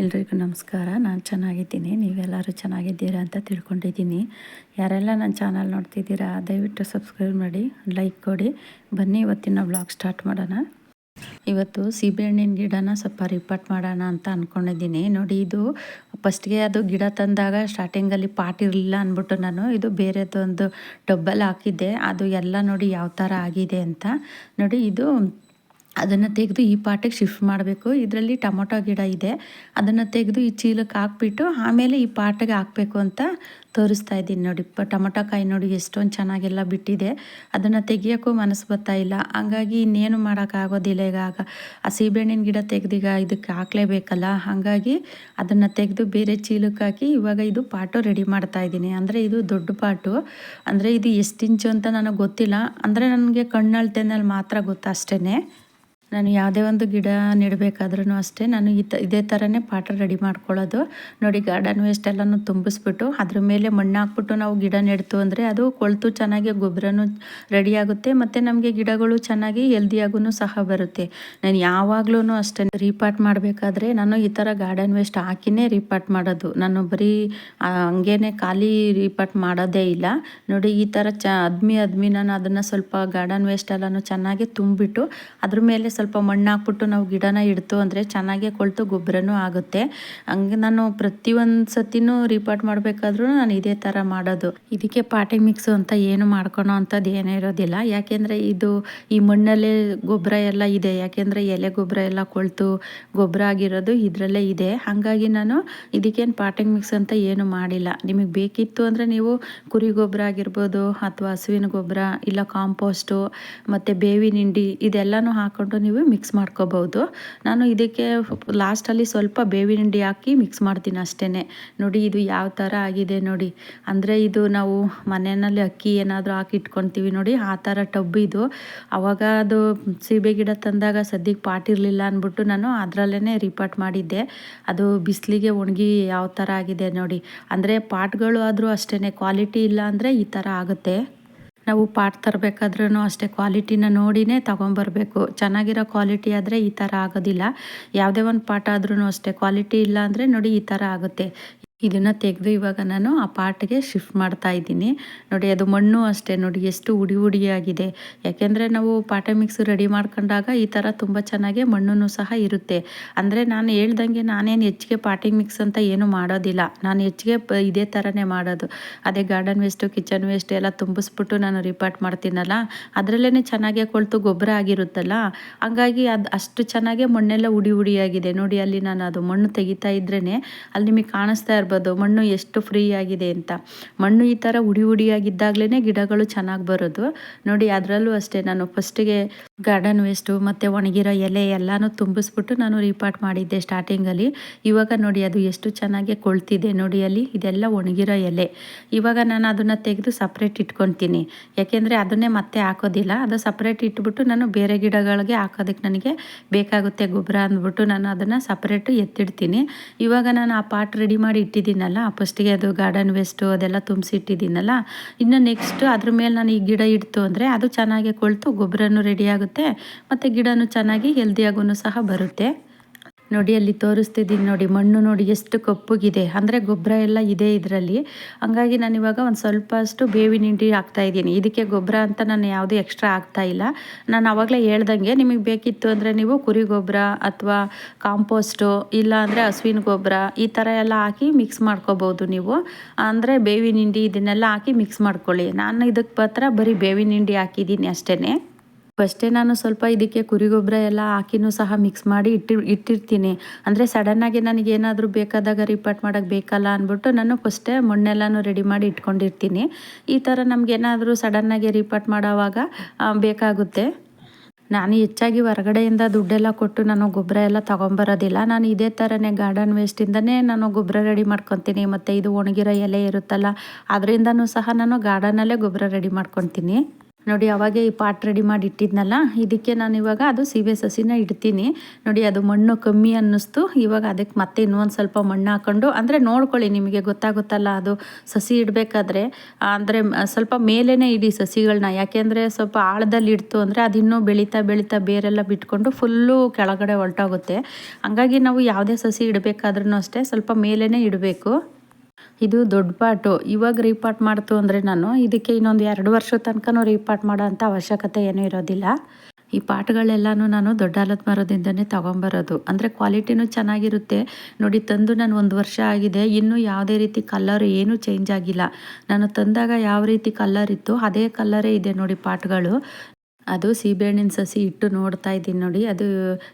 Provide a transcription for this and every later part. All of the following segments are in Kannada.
ಎಲ್ರಿಗೂ ನಮಸ್ಕಾರ. ನಾನು ಚೆನ್ನಾಗಿದ್ದೀನಿ. ನೀವೆಲ್ಲರೂ ಚೆನ್ನಾಗಿದ್ದೀರಾ ಅಂತ ತಿಳ್ಕೊಂಡಿದ್ದೀನಿ. ಯಾರೆಲ್ಲ ನನ್ನ ಚಾನಲ್ ನೋಡ್ತಿದ್ದೀರಾ, ದಯವಿಟ್ಟು ಸಬ್ಸ್ಕ್ರೈಬ್ ಮಾಡಿ, ಲೈಕ್ ಕೊಡಿ. ಬನ್ನಿ ಇವತ್ತಿನ ಬ್ಲಾಗ್ ಸ್ಟಾರ್ಟ್ ಮಾಡೋಣ. ಇವತ್ತು ಸೀಬೆಹಣ್ಣಿನ ಗಿಡನ ಸ್ವಲ್ಪ ರಿಪೋರ್ಟ್ ಮಾಡೋಣ ಅಂತ ಅಂದ್ಕೊಂಡಿದ್ದೀನಿ ನೋಡಿ, ಇದು ಫಸ್ಟ್ಗೆ ಅದು ಗಿಡ ತಂದಾಗ ಸ್ಟಾರ್ಟಿಂಗಲ್ಲಿ ಪಾಟ್ ಇರಲಿಲ್ಲ ಅಂದ್ಬಿಟ್ಟು ನಾನು ಇದು ಬೇರೆದೊಂದು ಡಬ್ಬಲ್ಲಿ ಹಾಕಿದ್ದೆ. ಅದು ಎಲ್ಲ ನೋಡಿ ಯಾವ ಥರ ಆಗಿದೆ ಅಂತ. ನೋಡಿ, ಇದು ಅದನ್ನು ತೆಗೆದು ಈ ಪಾಟಿಗೆ ಶಿಫ್ಟ್ ಮಾಡಬೇಕು. ಇದರಲ್ಲಿ ಟೊಮೊಟೊ ಗಿಡ ಇದೆ. ಅದನ್ನು ತೆಗೆದು ಈ ಚೀಲಕ್ಕೆ ಹಾಕ್ಬಿಟ್ಟು ಆಮೇಲೆ ಈ ಪಾಟಿಗೆ ಹಾಕಬೇಕು ಅಂತ ತೋರಿಸ್ತಾ ಇದ್ದೀನಿ ನೋಡಿ. ಪ, ಟೊಮೊಟೊ ಕಾಯಿ ನೋಡಿ ಎಷ್ಟೊಂದು ಚೆನ್ನಾಗೆಲ್ಲ ಬಿಟ್ಟಿದೆ. ಅದನ್ನು ತೆಗಿಯೋಕ್ಕೂ ಮನಸ್ಸು ಬರ್ತಾ ಇಲ್ಲ. ಹಂಗಾಗಿ ಇನ್ನೇನು ಮಾಡೋಕ್ಕಾಗೋದಿಲ್ಲ ಈಗ. ಆಗ ಆ ಸೀಬೆಹಣ್ಣಿನ ಗಿಡ ತೆಗೆದೀಗ ಇದಕ್ಕೆ ಹಾಕ್ಲೇಬೇಕಲ್ಲ. ಹಾಗಾಗಿ ಅದನ್ನು ತೆಗೆದು ಬೇರೆ ಚೀಲಕ್ಕೆ ಹಾಕಿ ಇವಾಗ ಇದು ಪಾಟು ರೆಡಿ ಮಾಡ್ತಾ ಇದ್ದೀನಿ. ಅಂದರೆ ಇದು ದೊಡ್ಡ ಪಾಟು. ಅಂದರೆ ಇದು ಎಷ್ಟು ಇಂಚು ಅಂತ ನನಗೆ ಗೊತ್ತಿಲ್ಲ. ಅಂದರೆ ನನಗೆ ಕಣ್ಣಳ್ತೆನಲ್ಲಿ ಮಾತ್ರ ಗೊತ್ತು ಅಷ್ಟೇ ನಾನು ಯಾವುದೇ ಒಂದು ಗಿಡ ನೆಡಬೇಕಾದ್ರೂ ಅಷ್ಟೇ ನಾನು ಈ ತ, ಇದೇ ಥರನೇ ಪಾಟ ರೆಡಿ ಮಾಡ್ಕೊಳ್ಳೋದು. ನೋಡಿ ಗಾರ್ಡನ್ ವೇಸ್ಟ್ ಎಲ್ಲನೂ ತುಂಬಿಸ್ಬಿಟ್ಟು ಅದ್ರ ಮೇಲೆ ಮಣ್ಣು ಹಾಕ್ಬಿಟ್ಟು ನಾವು ಗಿಡ ನೆಡ್ತು ಅಂದರೆ ಅದು ಕೊಳ್ತು ಚೆನ್ನಾಗಿ ಗೊಬ್ಬರನೂ ರೆಡಿಯಾಗುತ್ತೆ ಮತ್ತು ನಮಗೆ ಗಿಡಗಳು ಚೆನ್ನಾಗಿ ಹೆಲ್ದಿಯಾಗೂ ಸಹ ಬರುತ್ತೆ. ನಾನು ಯಾವಾಗಲೂ ಅಷ್ಟೇ ರೀಪಾಟ್ ಮಾಡಬೇಕಾದ್ರೆ ನಾನು ಈ ಥರ ಗಾರ್ಡನ್ ವೇಸ್ಟ್ ಹಾಕಿನೇ ರೀಪಾಟ್ ಮಾಡೋದು. ನಾನು ಬರೀ ಹಂಗೇನೆ ಖಾಲಿ ರೀಪಾಟ್ ಮಾಡೋದೇ ಇಲ್ಲ. ನೋಡಿ ಈ ಥರ ಚ, ಅದ್ಮಿ ಅದ್ಮಿ ನಾನು ಅದನ್ನು ಸ್ವಲ್ಪ ಗಾರ್ಡನ್ ವೇಸ್ಟ್ ಎಲ್ಲನೂ ಚೆನ್ನಾಗಿ ತುಂಬಿಟ್ಟು ಅದ್ರ ಮೇಲೆ ಸ್ವಲ್ಪ ಸ್ವಲ್ಪ ಮಣ್ಣು ಹಾಕ್ಬಿಟ್ಟು ನಾವು ಗಿಡನ ಇಡ್ತು ಅಂದರೆ ಚೆನ್ನಾಗೇ ಕೊಳ್ತು ಗೊಬ್ಬರನೂ ಆಗುತ್ತೆ. ಹಂಗೆ ನಾನು ಪ್ರತಿಯೊಂದು ಸತಿನೂ ರಿಪೋರ್ಟ್ ಮಾಡಬೇಕಾದ್ರೂ ನಾನು ಇದೇ ಥರ ಮಾಡೋದು. ಇದಕ್ಕೆ ಪಾಟಿಂಗ್ ಮಿಕ್ಸು ಅಂತ ಏನು ಮಾಡ್ಕೊಳೋ ಅಂಥದ್ದು ಏನೂ ಇರೋದಿಲ್ಲ. ಯಾಕೆಂದರೆ ಇದು ಈ ಮಣ್ಣಲ್ಲೇ ಗೊಬ್ಬರ ಎಲ್ಲ ಇದೆ. ಯಾಕೆಂದರೆ ಎಲೆ ಗೊಬ್ಬರ ಎಲ್ಲ ಕೊಳ್ತು ಗೊಬ್ಬರ ಆಗಿರೋದು ಇದರಲ್ಲೇ ಇದೆ. ಹಾಗಾಗಿ ನಾನು ಇದಕ್ಕೇನು ಪಾಟಿಂಗ್ ಮಿಕ್ಸ್ ಅಂತ ಏನು ಮಾಡಿಲ್ಲ. ನಿಮಗೆ ಬೇಕಿತ್ತು ಅಂದರೆ ನೀವು ಕುರಿ ಗೊಬ್ಬರ ಆಗಿರ್ಬೋದು ಅಥವಾ ಹಸುವಿನ ಗೊಬ್ಬರ ಇಲ್ಲ ಕಾಂಪೋಸ್ಟು ಮತ್ತು ಬೇವಿನ ಹಿಂಡಿ ಇದೆಲ್ಲನೂ ಹಾಕ್ಕೊಂಡು ನೀವು ಮಿಕ್ಸ್ ಮಾಡ್ಕೋಬೋದು. ನಾನು ಇದಕ್ಕೆ ಲಾಸ್ಟಲ್ಲಿ ಸ್ವಲ್ಪ ಬೇವಿನ ಹಿಂಡಿ ಹಾಕಿ ಮಿಕ್ಸ್ ಮಾಡ್ತೀನಿ ಅಷ್ಟೇ ನೋಡಿ ಇದು ಯಾವ ಥರ ಆಗಿದೆ ನೋಡಿ. ಅಂದರೆ ಇದು ನಾವು ಮನೆಯಲ್ಲಿ ಅಕ್ಕಿ ಏನಾದರೂ ಹಾಕಿ ಇಟ್ಕೊತೀವಿ ನೋಡಿ, ಆ ಥರ ಟಬ್ ಇದು. ಅವಾಗ ಅದು ಸೀಬೆ ಗಿಡ ತಂದಾಗ ಸದ್ಯಕ್ಕೆ ಪಾಟ್ ಇರಲಿಲ್ಲ ಅಂದ್ಬಿಟ್ಟು ನಾನು ಅದರಲ್ಲೇ ರಿಪಾಟ್ ಮಾಡಿದ್ದೆ. ಅದು ಬಿಸಿಲಿಗೆ ಒಣಗಿ ಯಾವ ಥರ ಆಗಿದೆ ನೋಡಿ. ಅಂದರೆ ಪಾಟ್ಗಳು ಆದರೂ ಅಷ್ಟೇ ಕ್ವಾಲಿಟಿ ಇಲ್ಲ ಅಂದರೆ ಈ ಥರ ಆಗುತ್ತೆ. ನಾವು ಪಾಟ್ ತರಬೇಕಾದ್ರೂ ಅಷ್ಟೇ ಕ್ವಾಲಿಟಿನ ನೋಡಿನೇ ತೊಗೊಂಬರ್ಬೇಕು. ಚೆನ್ನಾಗಿರೋ ಕ್ವಾಲಿಟಿ ಆದರೆ ಈ ಥರ ಆಗೋದಿಲ್ಲ. ಯಾವುದೇ ಒಂದು ಪಾಟ್ ಆದ್ರೂ ಅಷ್ಟೇ. ಕ್ವಾಲಿಟಿ ಇಲ್ಲ ಅಂದರೆ ನೋಡಿ ಈ ಥರ ಆಗುತ್ತೆ. ಇದನ್ನು ತೆಗೆದು ಇವಾಗ ನಾನು ಆ ಪಾಟ್ಗೆ ಶಿಫ್ಟ್ ಮಾಡ್ತಾ ಇದ್ದೀನಿ. ನೋಡಿ, ಅದು ಮಣ್ಣು ಅಷ್ಟೇ. ನೋಡಿ, ಎಷ್ಟು ಉಡಿ ಉಡಿಯಾಗಿದೆ. ಯಾಕೆಂದರೆ ನಾವು ಪಾಟ ಮಿಕ್ಸ್ ರೆಡಿ ಮಾಡ್ಕೊಂಡಾಗ ಈ ಥರ ತುಂಬ ಚೆನ್ನಾಗಿ ಮಣ್ಣು ಸಹ ಇರುತ್ತೆ. ಅಂದರೆ ನಾನು ಹೇಳ್ದಂಗೆ ನಾನೇನು ಹೆಚ್ಚಿಗೆ ಪಾಟಿಂಗ್ ಮಿಕ್ಸ್ ಅಂತ ಏನು ಮಾಡೋದಿಲ್ಲ. ನಾನು ಹೆಚ್ಚಿಗೆ ಇದೇ ಥರನೇ ಮಾಡೋದು. ಅದೇ ಗಾರ್ಡನ್ ವೇಸ್ಟು ಕಿಚನ್ ವೇಸ್ಟ್ ಎಲ್ಲ ತುಂಬಿಸ್ಬಿಟ್ಟು ನಾನು ರಿಪಾರ್ಟ್ ಮಾಡ್ತೀನಲ್ಲ ಅದರಲ್ಲೇ ಚೆನ್ನಾಗೆ ಕೊಳ್ತು ಗೊಬ್ಬರ ಆಗಿರುತ್ತಲ್ಲ, ಹಂಗಾಗಿ ಅದು ಅಷ್ಟು ಚೆನ್ನಾಗೆ ಮಣ್ಣೆಲ್ಲ ಉಡಿ ಉಡಿಯಾಗಿದೆ. ನೋಡಿ, ಅಲ್ಲಿ ನಾನು ಅದು ಮಣ್ಣು ತೆಗಿತಾ ಇದ್ರೇ ಅಲ್ಲಿ ನಿಮಗೆ ಕಾಣಿಸ್ತಾ ಇರ್ಬೋದು. ನೋಡ್ಬೋದು ಮಣ್ಣು ಎಷ್ಟು ಫ್ರೀ ಆಗಿದೆ ಅಂತ. ಮಣ್ಣು ಈ ಥರ ಉಡಿ ಉಡಿಯಾಗಿದ್ದಾಗಲೇ ಗಿಡಗಳು ಚೆನ್ನಾಗಿ ಬರೋದು. ನೋಡಿ, ಅದರಲ್ಲೂ ಅಷ್ಟೇ ನಾನು ಫಸ್ಟಿಗೆ ಗಾರ್ಡನ್ ವೇಸ್ಟು ಮತ್ತು ಒಣಗಿರೋ ಎಲೆ ಎಲ್ಲನೂ ತುಂಬಿಸ್ಬಿಟ್ಟು ನಾನು ರೀಪಾಟ್ ಮಾಡಿದ್ದೆ ಸ್ಟಾರ್ಟಿಂಗಲ್ಲಿ ಇವಾಗ ನೋಡಿ, ಅದು ಎಷ್ಟು ಚೆನ್ನಾಗಿ ಕೊಳ್ತಿದೆ ನೋಡಿ ಅಲ್ಲಿ, ಇದೆಲ್ಲ ಒಣಗಿರೋ ಎಲೆ. ಇವಾಗ ನಾನು ಅದನ್ನು ತೆಗೆದು ಸಪ್ರೇಟ್ ಇಟ್ಕೊತೀನಿ. ಯಾಕೆಂದರೆ ಅದನ್ನೇ ಮತ್ತೆ ಹಾಕೋದಿಲ್ಲ. ಅದು ಸಪ್ರೇಟ್ ಇಟ್ಬಿಟ್ಟು ನಾನು ಬೇರೆ ಗಿಡಗಳಿಗೆ ಹಾಕೋದಕ್ಕೆ ನನಗೆ ಬೇಕಾಗುತ್ತೆ ಗೊಬ್ಬರ ಅಂದ್ಬಿಟ್ಟು ನಾನು ಅದನ್ನು ಸಪ್ರೇಟು ಎತ್ತಿಡ್ತೀನಿ. ಇವಾಗ ನಾನು ಆ ಪಾಟ್ ರೆಡಿ ಮಾಡಿ ಇಟ್ಟಿದ್ದೀನಲ್ಲ, ಫಸ್ಟಿಗೆ ಅದು ಗಾರ್ಡನ್ ವೇಸ್ಟು ಅದೆಲ್ಲ ತುಂಬಿಸಿಟ್ಟಿದ್ದೀನಲ್ಲ, ಇನ್ನು ನೆಕ್ಸ್ಟ್ ಅದ್ರ ಮೇಲೆ ನಾನು ಈ ಗಿಡ ಇಡ್ತು ಅಂದರೆ ಅದು ಚೆನ್ನಾಗಿ ಕೊಳ್ತು, ಗೊಬ್ಬರನೂ ರೆಡಿ ಆಗುತ್ತೆ, ಮತ್ತು ಗಿಡನೂ ಚೆನ್ನಾಗಿ ಹೆಲ್ದಿಯಾಗೂ ಸಹ ಬರುತ್ತೆ. ನೋಡಿ, ಅಲ್ಲಿ ತೋರಿಸ್ತಿದ್ದೀನಿ ನೋಡಿ, ಮಣ್ಣು ನೋಡಿ ಎಷ್ಟು ಕಪ್ಪುಗಿದೆ. ಅಂದರೆ ಗೊಬ್ಬರ ಎಲ್ಲ ಇದೆ ಇದರಲ್ಲಿ. ಹಂಗಾಗಿ ನಾನು ಇವಾಗ ಒಂದು ಸ್ವಲ್ಪ ಅಷ್ಟು ಬೇವಿನ ಹಿಂಡಿ ಇದ್ದೀನಿ. ಇದಕ್ಕೆ ಗೊಬ್ಬರ ಅಂತ ನಾನು ಯಾವುದೂ ಎಕ್ಸ್ಟ್ರಾ ಇಲ್ಲ. ನಾನು ಆವಾಗಲೇ ಹೇಳ್ದಂಗೆ ನಿಮಗೆ ಬೇಕಿತ್ತು ಅಂದರೆ ನೀವು ಕುರಿ ಗೊಬ್ಬರ ಅಥವಾ ಕಾಂಪೋಸ್ಟು, ಇಲ್ಲ ಅಂದರೆ ಹಸುವಿನ ಗೊಬ್ಬರ, ಈ ಥರ ಎಲ್ಲ ಹಾಕಿ ಮಿಕ್ಸ್ ಮಾಡ್ಕೋಬೋದು ನೀವು. ಅಂದರೆ ಬೇವಿನ ಹಿಂಡಿ ಇದನ್ನೆಲ್ಲ ಹಾಕಿ ಮಿಕ್ಸ್ ಮಾಡ್ಕೊಳ್ಳಿ. ನಾನು ಇದಕ್ಕೆ ಮಾತ್ರ ಬರೀ ಬೇವಿನ ಹಿಂಡಿ ಹಾಕಿದ್ದೀನಿ ಅಷ್ಟೇ ಫಸ್ಟೇ ನಾನು ಸ್ವಲ್ಪ ಇದಕ್ಕೆ ಕುರಿ ಗೊಬ್ಬರ ಎಲ್ಲ ಹಾಕಿನೂ ಸಹ ಮಿಕ್ಸ್ ಮಾಡಿ ಇಟ್ಟಿ, ಇಟ್ಟಿರ್ತೀನಿ. ಅಂದರೆ ಸಡನ್ನಾಗಿ ನನಗೆ ಏನಾದರೂ ಬೇಕಾದಾಗ ರಿಪಾರ್ಟ್ ಮಾಡೋಕ್ಕೆ ಬೇಕಲ್ಲ ಅಂದ್ಬಿಟ್ಟು ನಾನು ಫಸ್ಟೇ ಮಣ್ಣೆಲ್ಲನೂ ರೆಡಿ ಮಾಡಿ ಇಟ್ಕೊಂಡಿರ್ತೀನಿ. ಈ ಥರ ನಮಗೇನಾದರೂ ಸಡನ್ನಾಗಿ ರಿಪಾರ್ಟ್ ಮಾಡೋವಾಗ ಬೇಕಾಗುತ್ತೆ. ನಾನು ಹೆಚ್ಚಾಗಿ ಹೊರಗಡೆಯಿಂದ ದುಡ್ಡೆಲ್ಲ ಕೊಟ್ಟು ನಾನು ಗೊಬ್ಬರ ಎಲ್ಲ ತೊಗೊಂಬರೋದಿಲ್ಲ. ನಾನು ಇದೇ ಥರನೇ ಗಾರ್ಡನ್ ವೇಸ್ಟಿಂದನೇ ನಾನು ಗೊಬ್ಬರ ರೆಡಿ ಮಾಡ್ಕೊತೀನಿ. ಮತ್ತು ಇದು ಒಣಗಿರೋ ಎಲೆ ಇರುತ್ತಲ್ಲ, ಅದರಿಂದನೂ ಸಹ ನಾನು ಗಾರ್ಡನಲ್ಲೇ ಗೊಬ್ಬರ ರೆಡಿ ಮಾಡ್ಕೊತೀನಿ. ನೋಡಿ, ಅವಾಗೆ ಈ ಪಾಟ್ ರೆಡಿ ಮಾಡಿ ಇಟ್ಟಿದ್ನಲ್ಲ, ಇದಕ್ಕೆ ನಾನು ಇವಾಗ ಅದು ಸೀಬೆ ಸಸಿನ ಇಡ್ತೀನಿ. ನೋಡಿ, ಅದು ಮಣ್ಣು ಕಮ್ಮಿ ಅನ್ನಿಸ್ತು. ಇವಾಗ ಅದಕ್ಕೆ ಮತ್ತೆ ಇನ್ನೊಂದು ಸ್ವಲ್ಪ ಮಣ್ಣು ಹಾಕೊಂಡು, ಅಂದರೆ ನೋಡ್ಕೊಳ್ಳಿ, ನಿಮಗೆ ಗೊತ್ತಾಗುತ್ತಲ್ಲ, ಅದು ಸಸಿ ಇಡಬೇಕಾದ್ರೆ. ಅಂದರೆ ಸ್ವಲ್ಪ ಮೇಲೇ ಇಡಿ ಸಸಿಗಳನ್ನ ಯಾಕೆಂದರೆ ಸ್ವಲ್ಪ ಆಳದಲ್ಲಿ ಇಡ್ತು ಅಂದರೆ ಅದು ಇನ್ನೂ ಬೆಳೀತಾ ಬೆಳೀತಾ ಬೇರೆಲ್ಲ ಬಿಟ್ಕೊಂಡು ಫುಲ್ಲು ಕೆಳಗಡೆ ಹೊರಟೋಗುತ್ತೆ. ಹಂಗಾಗಿ ನಾವು ಯಾವುದೇ ಸಸಿ ಇಡಬೇಕಾದ್ರೂ ಅಷ್ಟೇ, ಸ್ವಲ್ಪ ಮೇಲೇ ಇಡಬೇಕು. ಇದು ದೊಡ್ಡ ಪಾಟು. ಇವಾಗ ರೀಪಾರ್ಟ್ ಮಾಡ್ತು ಅಂದರೆ ನಾನು ಇದಕ್ಕೆ ಇನ್ನೊಂದು ಎರಡು ವರ್ಷದ ತನಕನೂ ರೀಪಾರ್ಟ್ ಮಾಡೋ ಅಂಥ ಅವಶ್ಯಕತೆ ಏನೂ ಇರೋದಿಲ್ಲ. ಈ ಪಾಟ್ಗಳೆಲ್ಲನೂ ನಾನು ದೊಡ್ಡ ಆಲದ ಮರದಿಂದನೇ ತೊಗೊಂಬರೋದು. ಅಂದರೆ ಕ್ವಾಲಿಟಿನೂ ಚೆನ್ನಾಗಿರುತ್ತೆ. ನೋಡಿ, ತಂದು ನಾನು ಒಂದು ವರ್ಷ ಆಗಿದೆ. ಇನ್ನೂ ಯಾವುದೇ ರೀತಿ ಕಲ್ಲರ್ ಏನೂ ಚೇಂಜ್ ಆಗಿಲ್ಲ. ನಾನು ತಂದಾಗ ಯಾವ ರೀತಿ ಕಲ್ಲರ್ ಇತ್ತು ಅದೇ ಕಲ್ಲರೇ ಇದೆ ನೋಡಿ ಪಾಟ್ಗಳು. ಅದು ಸೀಬೆಹಣ್ಣಿನ ಸಸಿ ಇಟ್ಟು ನೋಡ್ತಾ ಇದ್ದೀನಿ ನೋಡಿ. ಅದು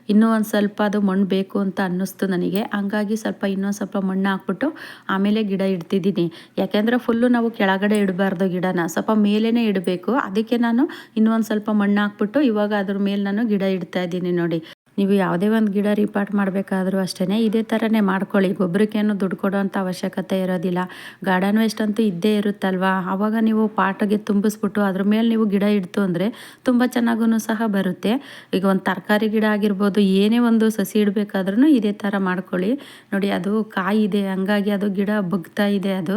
ಇನ್ನೂ ಒಂದು ಸ್ವಲ್ಪ ಅದು ಮಣ್ಣು ಬೇಕು ಅಂತ ಅನ್ನಿಸ್ತು ನನಗೆ. ಹಂಗಾಗಿ ಸ್ವಲ್ಪ ಇನ್ನೊಂದು ಸ್ವಲ್ಪ ಮಣ್ಣು ಹಾಕ್ಬಿಟ್ಟು ಆಮೇಲೆ ಗಿಡ ಇಡ್ತಿದ್ದೀನಿ. ಯಾಕೆಂದರೆ ಫುಲ್ಲು ನಾವು ಕೆಳಗಡೆ ಇಡಬಾರ್ದು ಗಿಡನ. ಸ್ವಲ್ಪ ಮೇಲೇ ಇಡಬೇಕು. ಅದಕ್ಕೆ ನಾನು ಇನ್ನೂ ಒಂದು ಸ್ವಲ್ಪ ಮಣ್ಣು ಹಾಕ್ಬಿಟ್ಟು ಇವಾಗ ಅದ್ರ ಮೇಲೆ ನಾನು ಗಿಡ ಇಡ್ತಾ ಇದ್ದೀನಿ ನೋಡಿ. ನೀವು ಯಾವುದೇ ಒಂದು ಗಿಡ ರಿಪಾರ್ಟ್ ಮಾಡಬೇಕಾದ್ರೂ ಅಷ್ಟೇ ಇದೇ ಥರನೇ ಮಾಡ್ಕೊಳ್ಳಿ. ಗೊಬ್ಬರಕ್ಕೇನು ದುಡ್ಡು ಕೊಡೋವಂಥ ಅವಶ್ಯಕತೆ ಇರೋದಿಲ್ಲ. ಗಾರ್ಡನ್ ವೇಸ್ಟ್ ಅಂತೂ ಇದ್ದೇ ಇರುತ್ತಲ್ವಾ? ಆವಾಗ ನೀವು ಪಾಟಿಗೆ ತುಂಬಿಸ್ಬಿಟ್ಟು ಅದ್ರ ಮೇಲೆ ನೀವು ಗಿಡ ಇಡ್ತು ಅಂದರೆ ತುಂಬ ಚೆನ್ನಾಗೂ ಸಹ ಬರುತ್ತೆ. ಈಗ ಒಂದು ತರಕಾರಿ ಗಿಡ ಆಗಿರ್ಬೋದು, ಏನೇ ಒಂದು ಸಸಿ ಇಡಬೇಕಾದ್ರೂ ಇದೇ ಥರ ಮಾಡ್ಕೊಳ್ಳಿ. ನೋಡಿ, ಅದು ಕಾಯಿ ಇದೆ ಹಂಗಾಗಿ ಅದು ಗಿಡ ಬಗ್ತಾ ಇದೆ ಅದು.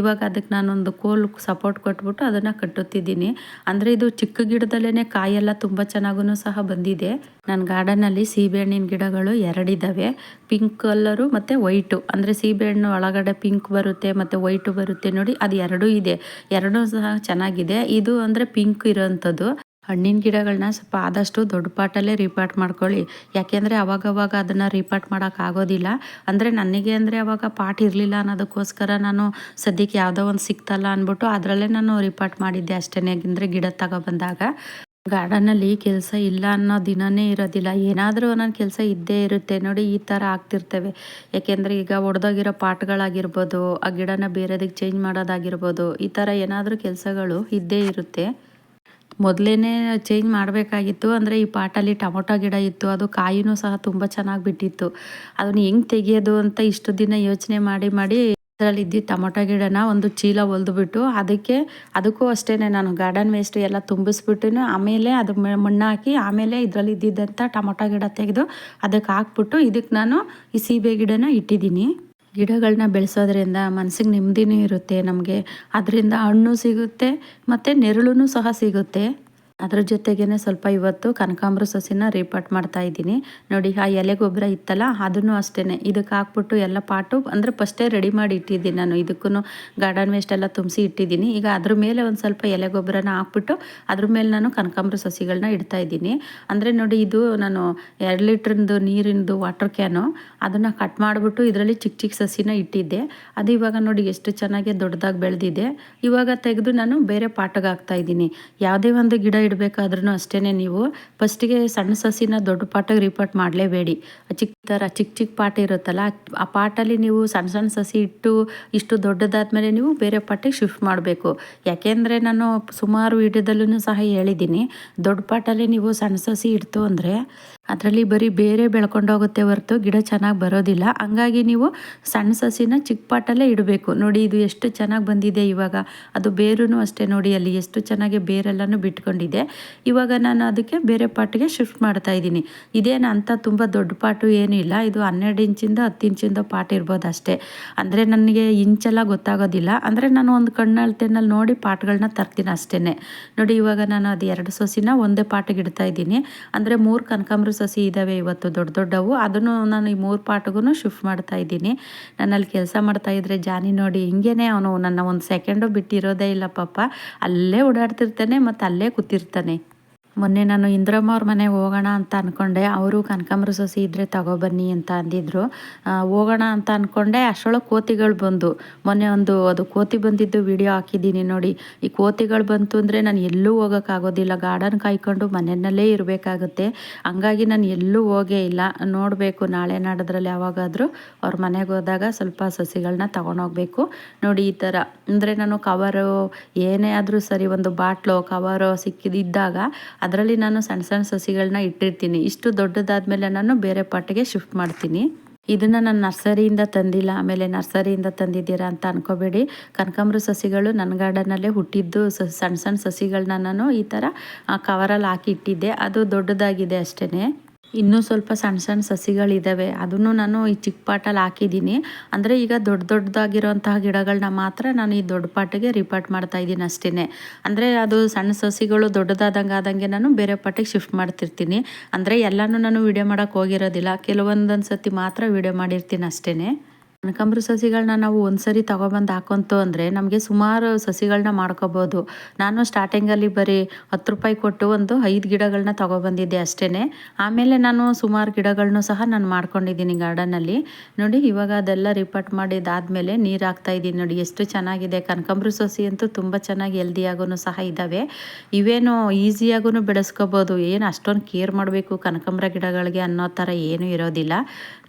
ಇವಾಗ ಅದಕ್ಕೆ ನಾನೊಂದು ಕೋಲ್ ಸಪೋರ್ಟ್ ಕೊಟ್ಬಿಟ್ಟು ಅದನ್ನು ಕಟ್ಟುತ್ತಿದ್ದೀನಿ. ಅಂದರೆ ಇದು ಚಿಕ್ಕ ಗಿಡದಲ್ಲೇ ಎಲ್ಲ ತುಂಬ ಚೆನ್ನಾಗೂ ಸಹ ಬಂದಿದೆ. ನಾನು ಗಾರ್ಡನಲ್ಲಿ ಸೀಬೆಹಣ್ಣಿನ ಗಿಡಗಳು ಎರಡಿದ್ದಾವೆ ಪಿಂಕ್ ಕಲ್ಲರು ಮತ್ತು ವೈಟು ಅಂದರೆ ಸೀಬೆಹಣ್ಣು ಒಳಗಡೆ ಪಿಂಕ್ ಬರುತ್ತೆ ಮತ್ತು ವೈಟು ಬರುತ್ತೆ ನೋಡಿ, ಅದು ಎರಡೂ ಇದೆ. ಎರಡೂ ಸಹ ಚೆನ್ನಾಗಿದೆ. ಇದು ಅಂದರೆ ಪಿಂಕ್ ಇರೋವಂಥದ್ದು ಹಣ್ಣಿನ ಗಿಡಗಳನ್ನ ಸ್ವಲ್ಪ ಆದಷ್ಟು ದೊಡ್ಡ ಪಾಟಲ್ಲೇ ರಿಪಾರ್ಟ್ ಮಾಡ್ಕೊಳ್ಳಿ. ಯಾಕೆಂದರೆ ಅವಾಗವಾಗ ಅದನ್ನು ರಿಪಾರ್ಟ್ ಮಾಡೋಕ್ಕಾಗೋದಿಲ್ಲ ಅಂದರೆ ನನಗೆ ಅಂದರೆ ಅವಾಗ ಪಾಟ್ ಇರಲಿಲ್ಲ ಅನ್ನೋದಕ್ಕೋಸ್ಕರ ನಾನು ಸದ್ಯಕ್ಕೆ ಯಾವುದೋ ಒಂದು ಸಿಕ್ತಲ್ಲ ಅಂದ್ಬಿಟ್ಟು ಅದರಲ್ಲೇ ನಾನು ರಿಪಾರ್ಟ್ ಮಾಡಿದ್ದೆ ಅಷ್ಟೇ ಅಂದರೆ ಗಿಡ ತಗೊಬಂದಾಗ ಗಾರ್ಡನಲ್ಲಿ ಕೆಲಸ ಇಲ್ಲ ಅನ್ನೋ ದಿನವೇ ಇರೋದಿಲ್ಲ. ಏನಾದರೂ ಒಂದೊಂದು ಕೆಲಸ ಇದ್ದೇ ಇರುತ್ತೆ. ನೋಡಿ, ಈ ಥರ ಆಗ್ತಿರ್ತೇವೆ. ಯಾಕೆಂದರೆ ಈಗ ಒಡೆದೋಗಿರೋ ಪಾಟ್ಗಳಾಗಿರ್ಬೋದು, ಆ ಗಿಡನ ಬೇರೆದಕ್ಕೆ ಚೇಂಜ್ ಮಾಡೋದಾಗಿರ್ಬೋದು, ಈ ಥರ ಏನಾದರೂ ಕೆಲಸಗಳು ಇದ್ದೇ ಇರುತ್ತೆ. ಮೊದಲೇ ಚೇಂಜ್ ಮಾಡಬೇಕಾಗಿತ್ತು. ಅಂದರೆ ಈ ಪಾಟಲ್ಲಿ ಟೊಮೊಟೊ ಗಿಡ ಇತ್ತು. ಅದು ಕಾಯಿನೂ ಸಹ ತುಂಬ ಚೆನ್ನಾಗಿ ಬಿಟ್ಟಿತ್ತು. ಅದನ್ನು ಹೆಂಗೆ ತೆಗೆಯೋದು ಅಂತ ಇಷ್ಟು ದಿನ ಯೋಚನೆ ಮಾಡಿ ಮಾಡಿ ಅದರಲ್ಲಿ ಇದ್ದಿದ್ದು ಟೊಮೊಟೊ ಗಿಡನ ಒಂದು ಚೀಲ ಹೊಲ್ದುಬಿಟ್ಟು ಅದಕ್ಕೆ ಅದಕ್ಕೂ ಅಷ್ಟೇ ನಾನು ಗಾರ್ಡನ್ ವೇಸ್ಟ್ ಎಲ್ಲ ತುಂಬಿಸ್ಬಿಟ್ಟು ಆಮೇಲೆ ಅದು ಮಣ್ಣು ಹಾಕಿ ಆಮೇಲೆ ಇದರಲ್ಲಿ ಇದ್ದಿದ್ದಂಥ ಟೊಮೊಟೊ ಗಿಡ ತೆಗೆದು ಅದಕ್ಕೆ ಹಾಕ್ಬಿಟ್ಟು ಇದಕ್ಕೆ ನಾನು ಈ ಸೀಬೆ ಗಿಡನ ಇಟ್ಟಿದ್ದೀನಿ. ಗಿಡಗಳನ್ನ ಬೆಳೆಸೋದ್ರಿಂದ ಮನಸ್ಸಿಗೆ ನೆಮ್ಮದಿನೂ ಇರುತ್ತೆ ನಮಗೆ. ಅದರಿಂದ ಹಣ್ಣು ಸಿಗುತ್ತೆ ಮತ್ತು ನೆರಳು ಸಹ ಸಿಗುತ್ತೆ. ಅದ್ರ ಜೊತೆಗೇನೆ ಸ್ವಲ್ಪ ಇವತ್ತು ಕನಕಾಂಬ್ರ ಸಸಿನ ರೀಪಾಟ್ ಮಾಡ್ತಾ ಇದ್ದೀನಿ. ನೋಡಿ, ಆ ಎಲೆ ಗೊಬ್ಬರ ಇತ್ತಲ್ಲ, ಅದನ್ನು ಅಷ್ಟೇ ಇದಕ್ಕೆ ಹಾಕ್ಬಿಟ್ಟು ಎಲ್ಲ ಪಾಟು, ಅಂದರೆ ಫಸ್ಟೇ ರೆಡಿ ಮಾಡಿ ಇಟ್ಟಿದ್ದೀನಿ ನಾನು. ಇದಕ್ಕೂ ಗಾರ್ಡನ್ ವೇಸ್ಟ್ ಎಲ್ಲ ತುಂಬಿಸಿ ಇಟ್ಟಿದ್ದೀನಿ. ಈಗ ಅದ್ರ ಮೇಲೆ ಒಂದು ಸ್ವಲ್ಪ ಎಲೆ ಗೊಬ್ಬರನ ಹಾಕ್ಬಿಟ್ಟು ಅದ್ರ ಮೇಲೆ ನಾನು ಕನಕಾಂಬ್ರ ಸಸಿಗಳನ್ನ ಇಡ್ತಾ ಇದ್ದೀನಿ. ಅಂದರೆ ನೋಡಿ, ಇದು ನಾನು ಎರಡು ಲೀಟ್ರಿಂದು ನೀರಿಂದು ವಾಟರ್ ಕ್ಯಾನು, ಅದನ್ನು ಕಟ್ ಮಾಡಿಬಿಟ್ಟು ಇದರಲ್ಲಿ ಚಿಕ್ಕ ಚಿಕ್ಕ ಸಸಿನ ಇಟ್ಟಿದ್ದೆ. ಅದು ಇವಾಗ ನೋಡಿ ಎಷ್ಟು ಚೆನ್ನಾಗಿ ದೊಡ್ಡದಾಗಿ ಬೆಳೆದಿದೆ. ಇವಾಗ ತೆಗೆದು ನಾನು ಬೇರೆ ಪಾಟಗೆ ಹಾಕ್ತಾ ಇದ್ದೀನಿ. ಯಾವುದೇ ಒಂದು ಗಿಡ ಇಡಬೇಕಾದ್ರೂ ಅಷ್ಟೇ ನೀವು. ಫಸ್ಟಿಗೆ ಸಣ್ಣ ಸಸಿನ ದೊಡ್ಡ ಪಾಟಾಗಿ ರಿಪೋರ್ಟ್ ಮಾಡಲೇಬೇಡಿ. ಚಿಕ್ಕ ಥರ ಚಿಕ್ಕ ಚಿಕ್ಕ ಪಾಟ್ ಇರುತ್ತಲ್ಲ, ಆ ಪಾಟಲ್ಲಿ ನೀವು ಸಣ್ಣ ಸಣ್ಣ ಸಸಿ ಇಟ್ಟು ಇಷ್ಟು ದೊಡ್ಡದಾದ್ಮೇಲೆ ನೀವು ಬೇರೆ ಪಾಟಿಗೆ ಶಿಫ್ಟ್ ಮಾಡಬೇಕು. ಯಾಕೆಂದರೆ ನಾನು ಸುಮಾರು ವಿಡಿಯೋದಲ್ಲೂ ಸಹ ಹೇಳಿದ್ದೀನಿ, ದೊಡ್ಡ ಪಾಟಲ್ಲಿ ನೀವು ಸಣ್ಣ ಸಸಿ ಇಡ್ತು ಅಂದರೆ ಅದರಲ್ಲಿ ಬರೀ ಬೇರೆ ಬೆಳ್ಕೊಂಡೋಗುತ್ತೆ ಹೊರತು ಗಿಡ ಚೆನ್ನಾಗಿ ಬರೋದಿಲ್ಲ. ಹಂಗಾಗಿ ನೀವು ಸಣ್ಣ ಸಸಿನ ಚಿಕ್ಕ ಪಾಟಲ್ಲೇ ಇಡಬೇಕು. ನೋಡಿ ಇದು ಎಷ್ಟು ಚೆನ್ನಾಗಿ ಬಂದಿದೆ ಇವಾಗ. ಅದು ಬೇರೂ ಅಷ್ಟೇ ನೋಡಿ, ಅಲ್ಲಿ ಎಷ್ಟು ಚೆನ್ನಾಗಿ ಬೇರೆಲ್ಲನೂ ಬಿಟ್ಕೊಂಡಿದೆ. ಇವಾಗ ನಾನು ಅದಕ್ಕೆ ಬೇರೆ ಪಾಟಿಗೆ ಶಿಫ್ಟ್ ಮಾಡ್ತಾ ಇದ್ದೀನಿ. ಇದೇನು ಅಂತ ತುಂಬ ದೊಡ್ಡ ಪಾಟು ಏನೂ ಇಲ್ಲ. ಇದು ಹನ್ನೆರಡು ಇಂಚಿಂದ ಹತ್ತು ಇಂಚಿಂದ ಪಾಟ್ ಇರ್ಬೋದು ಅಷ್ಟೇ. ಅಂದರೆ ನನಗೆ ಇಂಚೆಲ್ಲ ಗೊತ್ತಾಗೋದಿಲ್ಲ. ಅಂದರೆ ನಾನು ಒಂದು ಕಣ್ಣಳ್ತೆನಲ್ಲಿ ನೋಡಿ ಪಾಟ್ಗಳನ್ನ ತರ್ತೀನಿ ಅಷ್ಟೇ ನೋಡಿ, ಇವಾಗ ನಾನು ಅದು ಎರಡು ಸೊಸಿನ ಒಂದೇ ಪಾಟಿಗೆ ಇಡ್ತಾ ಇದ್ದೀನಿ. ಅಂದರೆ ಮೂರು ಕನಕಾಂಬ್ರ ಸಸಿ ಇದ್ದಾವೆ ಇವತ್ತು ದೊಡ್ಡ ದೊಡ್ಡವು. ಅದನ್ನು ನಾನು ಈ ಮೂರು ಪಾಟ್ಗೂ ಶಿಫ್ಟ್ ಮಾಡ್ತಾ ಇದ್ದೀನಿ. ನನ್ನಲ್ಲಿ ಕೆಲಸ ಮಾಡ್ತಾ ಇದ್ರೆ ಜಾನಿ ನೋಡಿ, ಹಿಂಗೇನೆ ಅವನು ನನ್ನ ಒಂದು ಸೆಕೆಂಡು ಬಿಟ್ಟಿರೋದೇ ಇಲ್ಲ ಪಾಪ. ಅಲ್ಲೇ ಓಡಾಡ್ತಿರ್ತಾನೆ ಮತ್ತು ಅಲ್ಲೇ ಕೂತಿರ್ತಾನೆ. ಇರ್ತಾನೆ ಮೊನ್ನೆ ನಾನು ಇಂದ್ರಮ್ಮ ಅವ್ರ ಮನೆಗೆ ಹೋಗೋಣ ಅಂತ ಅಂದ್ಕೊಂಡೆ ಅವರು ಕನಕಾಂಬ್ರ ಸಸಿ ಇದ್ದರೆ ತಗೊಬನ್ನಿ ಅಂತ ಅಂದಿದ್ರು. ಹೋಗೋಣ ಅಂತ ಅಂದ್ಕೊಂಡೆ ಅಷ್ಟೊಳಗೆ ಕೋತಿಗಳು ಬಂದು, ಮೊನ್ನೆ ಒಂದು ಅದು ಕೋತಿ ಬಂದಿದ್ದು ವಿಡಿಯೋ ಹಾಕಿದ್ದೀನಿ ನೋಡಿ. ಈ ಕೋತಿಗಳು ಬಂತು ಅಂದರೆ ನಾನು ಎಲ್ಲೂ ಹೋಗೋಕ್ಕಾಗೋದಿಲ್ಲ ಗಾರ್ಡನ್ ಕಾಯ್ಕೊಂಡು ಮನೆಯಲ್ಲೇ ಇರಬೇಕಾಗುತ್ತೆ. ಹಂಗಾಗಿ ನಾನು ಎಲ್ಲೂ ಹೋಗೇ ಇಲ್ಲ. ನೋಡಬೇಕು ನಾಳೆ ನಾಡದ್ರಲ್ಲಿ ಯಾವಾಗಾದರೂ ಅವ್ರ ಮನೆಗೆ ಹೋದಾಗ ಸ್ವಲ್ಪ ಸಸಿಗಳನ್ನ ತೊಗೊಂಡೋಗ್ಬೇಕು. ನೋಡಿ, ಈ ಥರ ಅಂದರೆ ನಾನು ಕವರು ಏನೇ ಆದರೂ ಸರಿ, ಒಂದು ಬಾಟ್ಲು, ಕವರು ಸಿಕ್ಕಿದ್ದಾಗ ಅದರಲ್ಲಿ ನಾನು ಸಣ್ಣ ಸಣ್ಣ ಸಸಿಗಳನ್ನ ಇಟ್ಟಿರ್ತೀನಿ. ಇಷ್ಟು ದೊಡ್ಡದಾದ್ಮೇಲೆ ನಾನು ಬೇರೆ ಪಾಟಿಗೆ ಶಿಫ್ಟ್ ಮಾಡ್ತೀನಿ. ಇದನ್ನು ನಾನು ನರ್ಸರಿಯಿಂದ ತಂದಿಲ್ಲ. ಆಮೇಲೆ ನರ್ಸರಿಯಿಂದ ತಂದಿದ್ದೀರಾ ಅಂತ ಅನ್ಕೋಬೇಡಿ. ಕನಕಾಂಬ್ರ ಸಸಿಗಳು ನನ್ನ ಗಾರ್ಡನಲ್ಲೇ ಹುಟ್ಟಿದ್ದು ಸಣ್ಣ ಸಣ್ಣ ಸಸಿಗಳನ್ನ ನಾನು ಈ ಥರ ಕವರಲ್ಲಿ ಹಾಕಿ ಇಟ್ಟಿದ್ದೆ ಅದು ದೊಡ್ಡದಾಗಿದೆ ಅಷ್ಟೇ ಇನ್ನೂ ಸ್ವಲ್ಪ ಸಣ್ಣ ಸಣ್ಣ ಸಸಿಗಳಿದ್ದಾವೆ ಅದನ್ನು ನಾನು ಈ ಚಿಕ್ಕ ಪಾಟಲ್ಲಿ ಹಾಕಿದ್ದೀನಿ. ಅಂದರೆ ಈಗ ದೊಡ್ಡ ದೊಡ್ಡದಾಗಿರೋಂತಹ ಗಿಡಗಳನ್ನ ಮಾತ್ರ ನಾನು ಈ ದೊಡ್ಡ ಪಾಟಿಗೆ ರಿಪಾರ್ಟ್ ಮಾಡ್ತಾ ಇದ್ದೀನಿ ಅಷ್ಟೇ ಅಂದರೆ ಅದು ಸಣ್ಣ ಸಸಿಗಳು ದೊಡ್ಡದಾದಂಗೆ ಆದಂಗೆ ನಾನು ಬೇರೆ ಪಾಟಿಗೆ ಶಿಫ್ಟ್ ಮಾಡ್ತಿರ್ತೀನಿ. ಅಂದರೆ ಎಲ್ಲನೂ ನಾನು ವೀಡಿಯೋ ಮಾಡೋಕ್ಕೆ ಹೋಗಿರೋದಿಲ್ಲ. ಕೆಲವೊಂದೊಂದು ಸತಿ ಮಾತ್ರ ವೀಡಿಯೋ ಮಾಡಿರ್ತೀನಿ ಅಷ್ಟೇ ಕನಕಾಂಬ್ರ ಸಸಿಗಳನ್ನ ನಾವು ಒಂದ್ಸರಿ ತೊಗೊಬಂದು ಹಾಕೊಂತು ಅಂದರೆ ನಮಗೆ ಸುಮಾರು ಸಸಿಗಳನ್ನ ಮಾಡ್ಕೋಬೋದು. ನಾನು ಸ್ಟಾರ್ಟಿಂಗಲ್ಲಿ ಬರೀ ಹತ್ತು ರೂಪಾಯಿ ಕೊಟ್ಟು ಒಂದು ಐದು ಗಿಡಗಳನ್ನ ತೊಗೊಬಂದಿದ್ದೆ ಅಷ್ಟೇ ಆಮೇಲೆ ನಾನು ಸುಮಾರು ಗಿಡಗಳನ್ನು ಸಹ ನಾನು ಮಾಡ್ಕೊಂಡಿದ್ದೀನಿ ಗಾರ್ಡನಲ್ಲಿ ನೋಡಿ, ಇವಾಗ ಅದೆಲ್ಲ ರಿಪೋರ್ಟ್ ಮಾಡಿದಾದಮೇಲೆ ನೀರು ಹಾಕ್ತಾ ಇದ್ದೀನಿ ನೋಡಿ, ಎಷ್ಟು ಚೆನ್ನಾಗಿದೆ. ಕನಕಾಂಬ್ರ ಸಸಿ ಅಂತೂ ತುಂಬ ಚೆನ್ನಾಗಿ ಹೆಲ್ದಿಯಾಗೂ ಸಹ ಇದ್ದಾವೆ ಇವೇನು ಈಸಿಯಾಗೂ ಬೆಳೆಸ್ಕೋಬೋದು. ಏನು ಅಷ್ಟೊಂದು ಕೇರ್ ಮಾಡಬೇಕು ಕನಕಾಂಬ್ರ ಗಿಡಗಳಿಗೆ ಅನ್ನೋ ಥರ ಏನೂ ಇರೋದಿಲ್ಲ.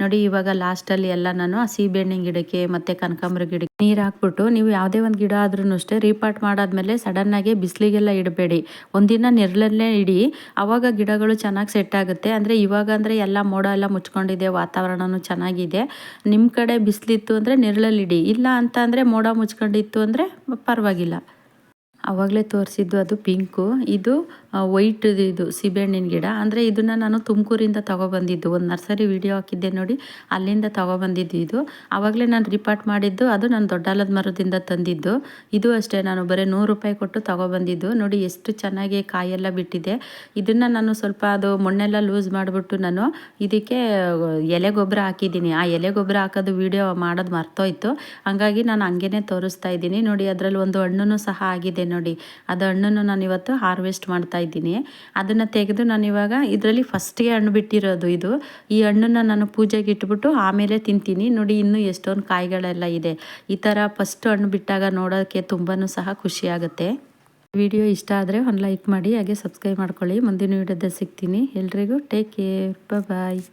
ನೋಡಿ, ಇವಾಗ ಲಾಸ್ಟಲ್ಲಿ ಎಲ್ಲ ನಾನು ಸೀಬೆ ಹಣ್ಣಿನ ಗಿಡಕ್ಕೆ ಮತ್ತೆ ಕನಕಾಂಬರ ಗಿಡಕ್ಕೆ ನೀರು ಹಾಕ್ಬಿಟ್ಟು ನೀವು ಯಾವುದೇ ಒಂದು ಗಿಡ ಆದ್ರೂ ಅಷ್ಟೇ ರೀಪಾಟ್ ಮಾಡಾದ್ಮೇಲೆ ಆಗಿ ಬಿಸಿಲಿಗೆಲ್ಲ ಇಡಬೇಡಿ. ಒಂದಿನ ನೆರಳಲ್ಲೇ ಇಡಿ. ಅವಾಗ ಗಿಡಗಳು ಚೆನ್ನಾಗಿ ಸೆಟ್ ಆಗುತ್ತೆ. ಅಂದರೆ ಇವಾಗ ಅಂದರೆ ಎಲ್ಲ ಮೋಡ ಎಲ್ಲ ಮುಚ್ಕೊಂಡಿದೆ, ವಾತಾವರಣನೂ ಚೆನ್ನಾಗಿದೆ. ನಿಮ್ಮ ಕಡೆ ಬಿಸಿಲಿತ್ತು ಅಂದರೆ ನೆರಳಲ್ಲಿಡಿ ಇಲ್ಲ ಅಂತ ಅಂದರೆ ಮೋಡ ಮುಚ್ಕೊಂಡಿತ್ತು ಅಂದರೆ ಪರವಾಗಿಲ್ಲ. ಅವಾಗಲೇ ತೋರಿಸಿದ್ದು ಅದು ಪಿಂಕು. ಇದು ವೈಟ್ ಇದು ಸೀಬೆಹಣ್ಣಿನ ಗಿಡ. ಅಂದರೆ ಇದನ್ನು ನಾನು ತುಮಕೂರಿಂದ ತೊಗೊಬಂದಿದ್ದು. ಒಂದು ನರ್ಸರಿ ವಿಡಿಯೋ ಹಾಕಿದ್ದೆ ನೋಡಿ, ಅಲ್ಲಿಂದ ತೊಗೊಬಂದಿದ್ದು ಇದು. ಆವಾಗಲೇ ನಾನು ರಿಪಾರ್ಟ್ ಮಾಡಿದ್ದು, ಅದು ನಾನು ದೊಡ್ಡಲದ ಮರದಿಂದ ತಂದಿದ್ದು. ಇದು ಅಷ್ಟೇ, ನಾನು ಬರೀ ನೂರು ರೂಪಾಯಿ ಕೊಟ್ಟು ತೊಗೊಬಂದಿದ್ದು. ನೋಡಿ ಎಷ್ಟು ಚೆನ್ನಾಗಿ ಕಾಯೆಲ್ಲ ಬಿಟ್ಟಿದೆ. ಇದನ್ನು ನಾನು ಸ್ವಲ್ಪ ಅದು ಮಣ್ಣೆಲ್ಲ ಲೂಸ್ ಮಾಡಿಬಿಟ್ಟು ನಾನು ಇದಕ್ಕೆ, ಎಲೆ ಗೊಬ್ಬರ ಹಾಕಿದ್ದೀನಿ. ಆ ಎಲೆ ಗೊಬ್ಬರ ಹಾಕೋದು ವಿಡಿಯೋ ಮಾಡೋದು ಮರ್ತೋಯ್ತು. ಹಂಗಾಗಿ ನಾನು ಹಂಗೇನೆ ತೋರಿಸ್ತಾ ಇದ್ದೀನಿ. ನೋಡಿ ಅದರಲ್ಲಿ ಒಂದು ಹಣ್ಣು ಸಹ ಆಗಿದೆ ನೋಡಿ. ಅದು ಹಣ್ಣನ್ನು ನಾನು ಇವತ್ತು ಹಾರ್ವೆಸ್ಟ್ ಮಾಡ್ತಾ ಇದ್ದೀನಿ. ಅದನ್ನು ತೆಗೆದು ನಾನು ಇವಾಗ ಇದರಲ್ಲಿ ಫಸ್ಟ್ಗೆ ಹಣ್ಣು ಬಿಟ್ಟಿರೋದು ಇದು. ಈ ಹಣ್ಣನ್ನು ನಾನು ಪೂಜೆಗೆ ಇಟ್ಬಿಟ್ಟು ಆಮೇಲೆ ತಿಂತೀನಿ. ನೋಡಿ, ಇನ್ನೂ ಎಷ್ಟೊಂದು ಕಾಯಿಗಳೆಲ್ಲ ಇದೆ. ಈ ಥರ ಫಸ್ಟ್ ಹಣ್ಣು ಬಿಟ್ಟಾಗ ನೋಡೋಕ್ಕೆ ತುಂಬಾ ಸಹ ಖುಷಿಯಾಗುತ್ತೆ ವಿಡಿಯೋ ಇಷ್ಟ ಆದರೆ ಒಂದು ಲೈಕ್ ಮಾಡಿ, ಹಾಗೆ ಸಬ್ಸ್ಕ್ರೈಬ್ ಮಾಡ್ಕೊಳ್ಳಿ. ಮುಂದಿನ ವಿಡಿಯೋದಲ್ಲಿ ಸಿಗ್ತೀನಿ. ಎಲ್ರಿಗೂ ಟೇಕ್ ಕೇರ್ ಬಾಯ್